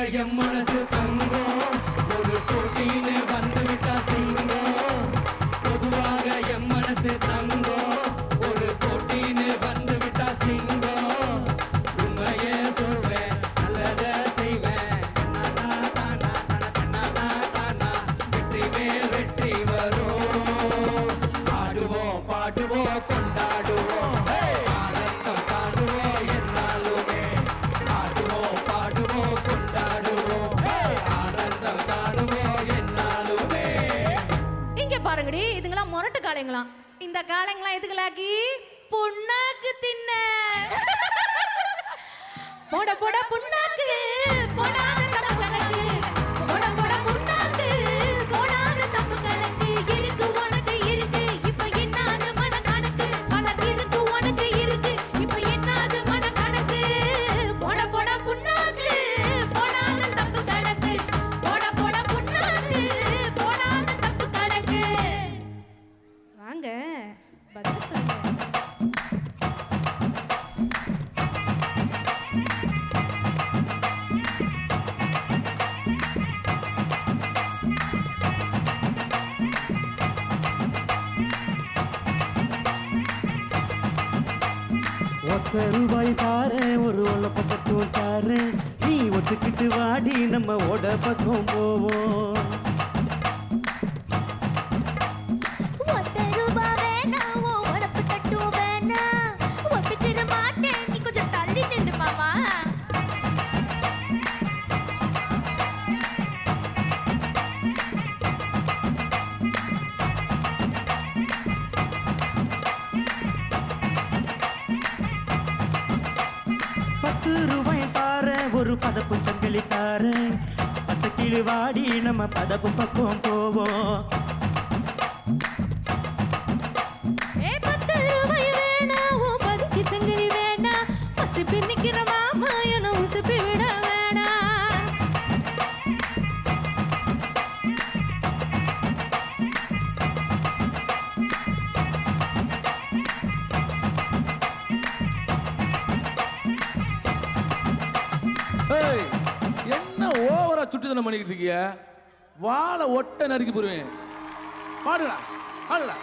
M மனசு தங்கும்? ஒரு போட்டின்னு வந்துவிட்டா சிங்கம்? பொதுவாக எம் மனசு தங்கும்? காளைங்களாம் இந்த காளைங்களாம் எதுக்கலாக்கி? புண்ணாக்கு தின்ன. போட போட புண்ணாக்கு ஒத்த ரூபாய் தாரேன் ஒரு ஒள்ள பக்கத்தும் தாரேன் நீ ஒத்துக்கிட்டு வாடி நம்ம ஓட பக்கம் போவோம். பத்து கிளி வாடி நம்ம பதப்பு பக்கம் போவோம். பத்து ரூபாய் வேணாம் பதுக்கி சங்கிலி வேணா பசி பின்னிக்கிற மாமா ஓவரா பண்ணிக்கிட்டு இருக்கிய? வாழை ஒட்ட நறுக்கி போடுவேன். பாடுடா பாடுடா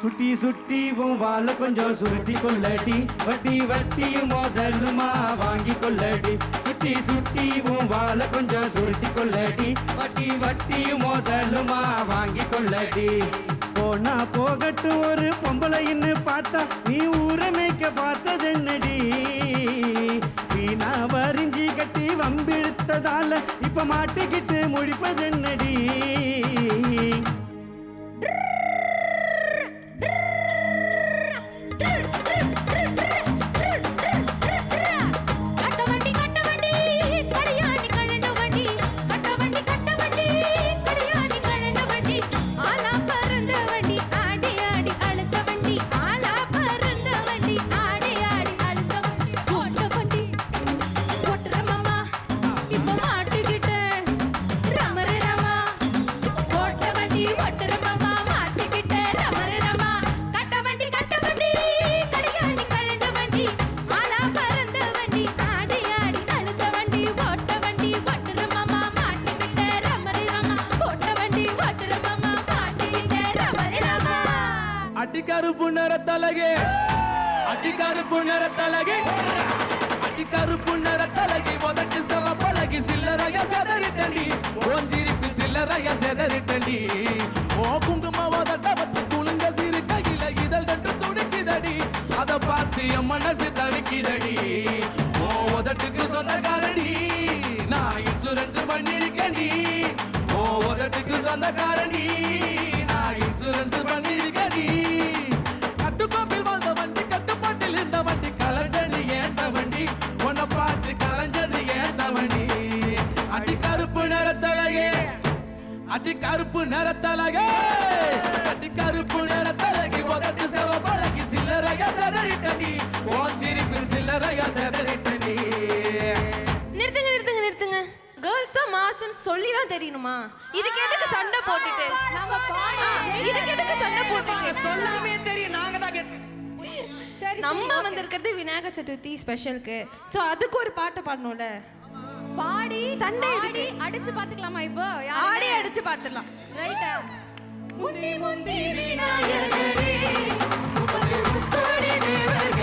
சுட்டி சுட்டி உன் வாழ கொஞ்சம் சுருட்டி கொள்ளடி. வட்டி வட்டி முதலுமா வாங்கி கொள்ளடி. சுட்டி சுட்டி உன் வாழ கொஞ்சம் சுருட்டி கொள்ளடி. வட்டி வட்டி முதலுமா வாங்கி கொள்ளடி. போனா போகட்டும் ஒரு பொம்பளைன்னு பார்த்தா நீ ஊரை பார்த்தது என்னடி? இப்ப மாட்டிக்கிட்டு முடிப்பது அடிக்கருப்பு நிறத்தலகே அடிக்கருப்பு நிறத்தலகே அடிக்கருப்பு நிறத்தலகி உதட்டு சவ பழகி சில்லறைய செதறிட்டண்டி. ஓஞ்சிரிப்பு சில்லறைய செதறிட்டண்டி. ஓ குங்கும உதட்ட வச்சு குலுங்க சிறு கையில இதழ் ரெண்டு துடிக்குதடி. அதை பார்த்து என் மனசு தவிக்குதடி. ஓ உதட்டுக்கு சொந்தக்காரடி நான் இன்சூரன்ஸ் பண்ணிருக்கேன் ஓ உதட்டுக்கு சொந்தக்காரடி அடி கருப்பு நிறத்தழகே அடி கருப்பு நிறத்தழகி உதட்டு செவ பழகி சில்லறைய செதறிட்டடி ஓ சிரிப்பில் சில்லறைய செதறிட்டடி நிறுத்துங்க நிறுத்துங்க நிறுத்துங்க. கேர்ள்ஸா மாஸ்ன்னு சொல்லி தான் தெரியணுமா? இதுக்கு எதுக்கு சண்டை போட்டுட்டு? ஆ, இதுக்கு எதுக்கு சண்டை போட்டுட்டு? சொல்லாமே தெரியும் நாங்க தான் கெத்து. நம்ம வந்திருக்கிறது விநாயகர் சதுர்த்தி ஸ்பெஷலுக்கு ஸோ அதுக்கு ஒரு பாட்டு பாடணும்ல? பாடி சண்டை ஆடி அடிச்சு பாத்துக்கலாமா இப்போ? ஆடி அடிச்சு பாத்துடலாம் ரைட்டா முந்தி முந்தி விநாயகரே முப்பது முக்கோடி தேவர்